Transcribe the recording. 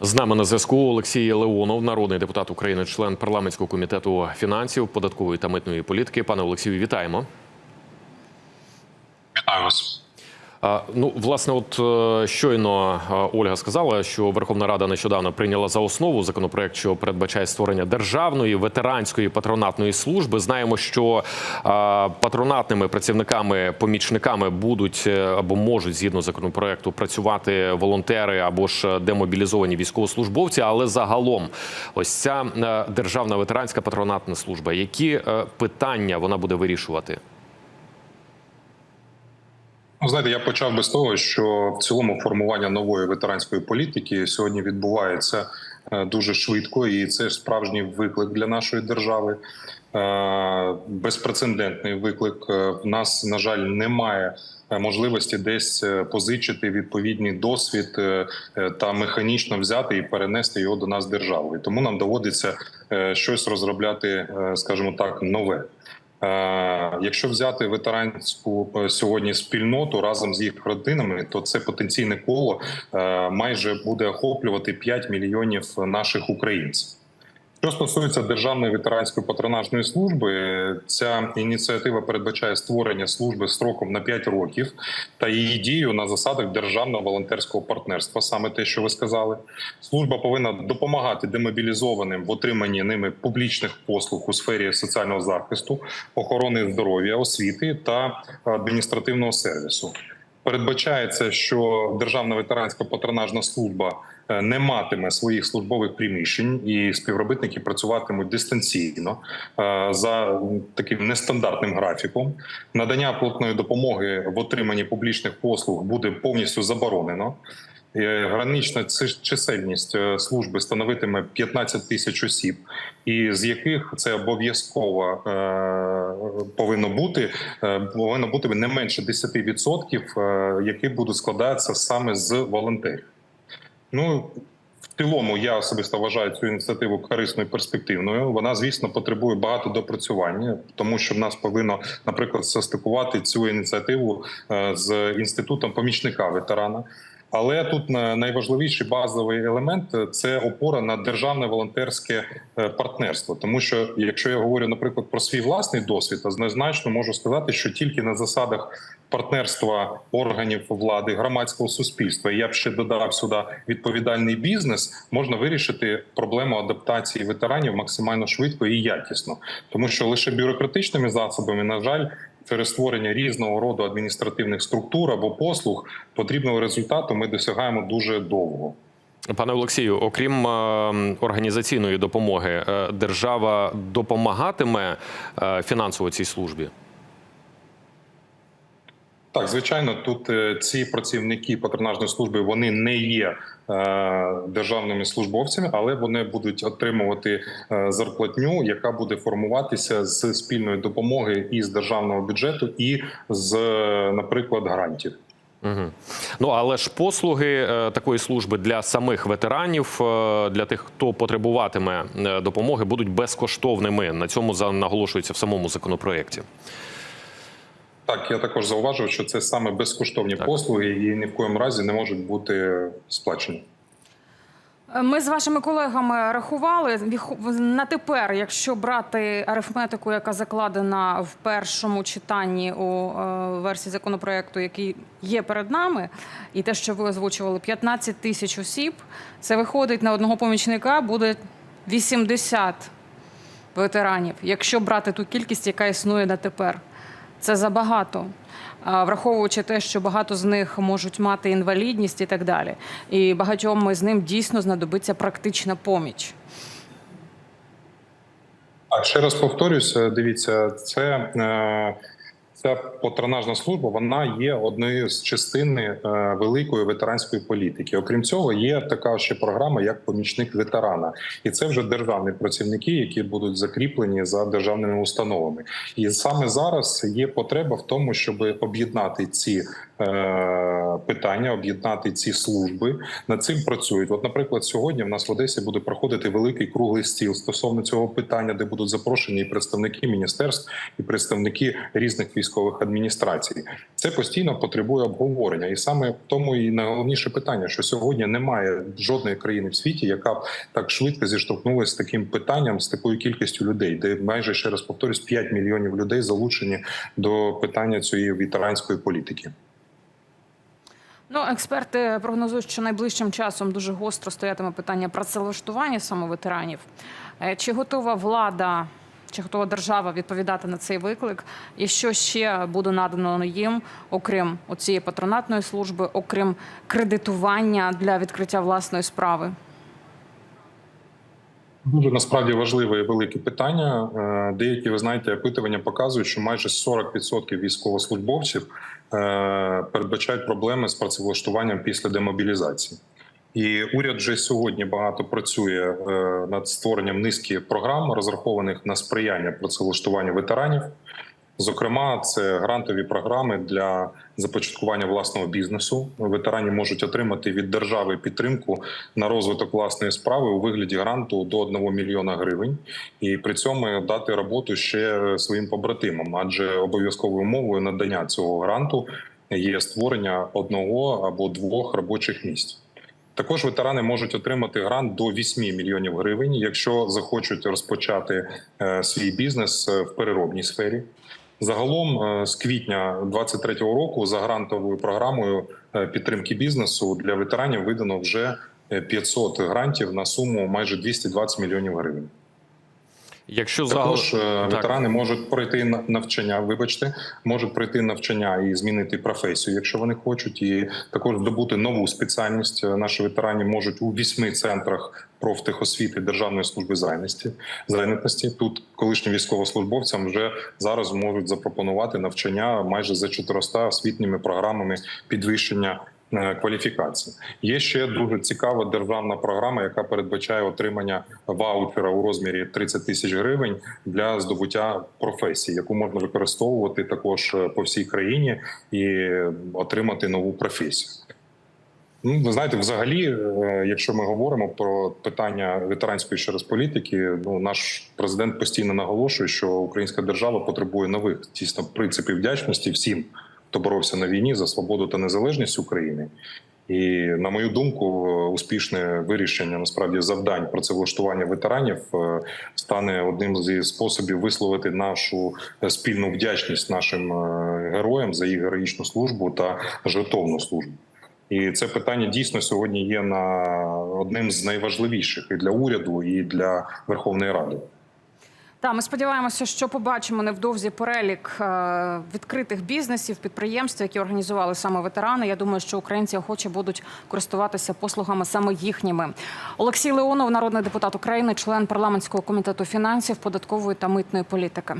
З нами на зв'язку Олексій Леонов, народний депутат України, член парламентського комітету фінансів, податкової та митної політики. Пане Олексію, вітаємо. Вітаю вас. Ну, власне, от е, щойно е, Ольга сказала, що Верховна Рада нещодавно прийняла за основу законопроект, що передбачає створення державної ветеранської патронатної служби. Знаємо, що е, патронатними працівниками, помічниками будуть або можуть згідно законопроекту працювати волонтери або ж демобілізовані військовослужбовці. Але загалом, ось ця державна ветеранська патронатна служба, які питання вона буде вирішувати? Ну, знаєте, я почав би з того, що в цілому формування нової ветеранської політики сьогодні відбувається е, дуже швидко, і це справжній виклик для нашої держави. Е, Безпрецедентний виклик. Е, В нас, на жаль, немає можливості десь позичити відповідний досвід та механічно взяти і перенести його до нас державою. Тому нам доводиться щось розробляти, скажімо так, нове. Е, Якщо взяти ветеранську е, сьогодні спільноту разом з їх родинами, то це потенційне коло е, майже буде охоплювати 5 мільйонів наших українців. Що стосується державної ветеранської патронажної служби, ця ініціатива передбачає створення служби строком на 5 років та її дію на засадах державного волонтерського партнерства. Саме те, що ви сказали, служба повинна допомагати демобілізованим в отриманні ними публічних послуг у сфері соціального захисту, охорони здоров'я, освіти та адміністративного сервісу. Передбачається, що державна ветеранська патронажна служба не матиме своїх службових приміщень, і співробітники працюватимуть дистанційно е, за таким нестандартним графіком. Надання платної допомоги в отриманні публічних послуг буде повністю заборонено. Е, Гранична чисельність е, служби становитиме 15 тисяч осіб, і з яких це обов'язково е, повинно бути е, повинно бути не менше 10%, е, які будуть складатися саме з волонтерів. Ну в цілому я особисто вважаю цю ініціативу корисною перспективною. Вона, звісно, потребує багато допрацювання, тому що в нас повинно, наприклад, состикувати цю ініціативу е, з інститутом помічника ветерана. Але тут на- найважливіший базовий елемент е, це опора на державне волонтерське е, партнерство. Тому що, якщо я говорю, наприклад, про свій власний досвід, то однозначно можу сказати, що тільки на засадах партнерства органів влади, громадського суспільства, я б ще додав сюди відповідальний бізнес, можна вирішити проблему адаптації ветеранів максимально швидко і якісно, тому що лише бюрократичними засобами, на жаль. Через створення різного роду адміністративних структур або послуг потрібного результату ми досягаємо дуже довго. Пане Олексію, окрім е, організаційної допомоги, е, держава допомагатиме е, фінансово цій службі? Так, звичайно, тут е, ці працівники патронажної служби вони не є е, державними службовцями, але вони будуть отримувати е, зарплатню, яка буде формуватися з спільної допомоги і з державного бюджету, і з, наприклад, грантів. Угу. Ну але ж послуги такої служби для самих ветеранів, для тих, хто потребуватиме допомоги, будуть безкоштовними. На цьому наголошується в самому законопроєкті. Так, я також зауважив, що це саме безкоштовні Так. послуги, і ні в коєму разі не можуть бути сплачені. Ми з вашими колегами рахували на тепер, якщо брати арифметику, яка закладена в першому читанні у е, версії законопроекту, який є перед нами, і те, що ви озвучували, 15 тисяч осіб, це виходить на одного помічника, буде 80 ветеранів, якщо брати ту кількість, яка існує на тепер. Це забагато. Враховуючи те, що багато з них можуть мати інвалідність і так далі. І багатьом з ним дійсно знадобиться практична поміч. А ще раз повторюся, дивіться, це е, ця патронажна служба вона є однією з частини е, великої ветеранської політики. Окрім цього, є така ще програма, як помічник ветерана, і це вже державні працівники, які будуть закріплені за державними установами. І саме зараз є потреба в тому, щоб об'єднати ці е, питання, об'єднати ці служби. Над цим працюють. От, наприклад, сьогодні в нас в Одесі буде проходити великий круглий стіл стосовно цього питання, де будуть запрошені і представники міністерств, і представники різних військових військових адміністрацій. Це постійно потребує обговорення, і саме тому і найголовніше питання, що сьогодні немає жодної країни в світі, яка б так швидко зіштовхнулася з таким питанням, з такою кількістю людей, де майже ще раз повторюсь, 5 мільйонів людей залучені до питання цієї ветеранської політики. Ну, експерти прогнозують, що найближчим часом дуже гостро стоятиме питання працевлаштування саме ветеранів. Е, Чи готова влада, чи готова держава відповідати на цей виклик? І що ще буде надано їм, окрім цієї патронатної служби, окрім кредитування для відкриття власної справи? Дуже насправді важливе і велике питання. Е, Деякі, ви знаєте, опитування показують, що майже 40% військовослужбовців е, передбачають проблеми з працевлаштуванням після демобілізації. І уряд вже сьогодні багато працює е, над створенням низки програм, розрахованих на сприяння працевлаштуванню ветеранів. Зокрема, це грантові програми для започаткування власного бізнесу. Ветерані можуть отримати від держави підтримку на розвиток власної справи у вигляді гранту до 1 мільйона гривень, і при цьому дати роботу ще своїм побратимам, адже обов'язковою умовою надання цього гранту є створення одного або двох робочих місць. Також ветерани можуть отримати грант до 8 мільйонів гривень, якщо захочуть розпочати е, свій бізнес е, в переробній сфері. Загалом е, з квітня 2023 року за грантовою програмою підтримки бізнесу для ветеранів видано вже е, 500 грантів на суму майже 220 мільйонів гривень. Якщо Також е, Так. ветерани можуть пройти на- навчання. Вибачте, можуть пройти навчання і змінити професію, якщо вони хочуть, і також здобути нову спеціальність. Е, Наші ветерані можуть у вісьми центрах профтехосвіти Державної служби зайності зайнятості. Тут колишнім військовослужбовцям вже зараз можуть запропонувати навчання майже за 400 освітніми програмами підвищення. Е, Кваліфікації є ще дуже цікава державна програма, яка передбачає отримання ваучера у розмірі 30 тисяч гривень для здобуття професії, яку можна використовувати також е, по всій країні і отримати нову професію. Ну, ви знаєте, взагалі, е, якщо ми говоримо про питання ветеранської ще раз політики, ну наш президент постійно наголошує, що українська держава потребує нових дійсно принципів вдячності всім, хто боровся на війні за свободу та незалежність України. І на мою думку, успішне вирішення насправді завдань працевлаштування ветеранів е, стане одним зі способів висловити нашу спільну вдячність нашим е, героям за їх героїчну службу та жертовну службу. І це питання дійсно сьогодні є на одним з найважливіших і для уряду, і для Верховної Ради. Та ми сподіваємося, що побачимо невдовзі перелік е, відкритих бізнесів, підприємств, які організували саме ветерани. Я думаю, що українці охоче будуть користуватися послугами саме їхніми. Олексій Леонов, народний депутат України, член парламентського комітету фінансів, податкової та митної політики.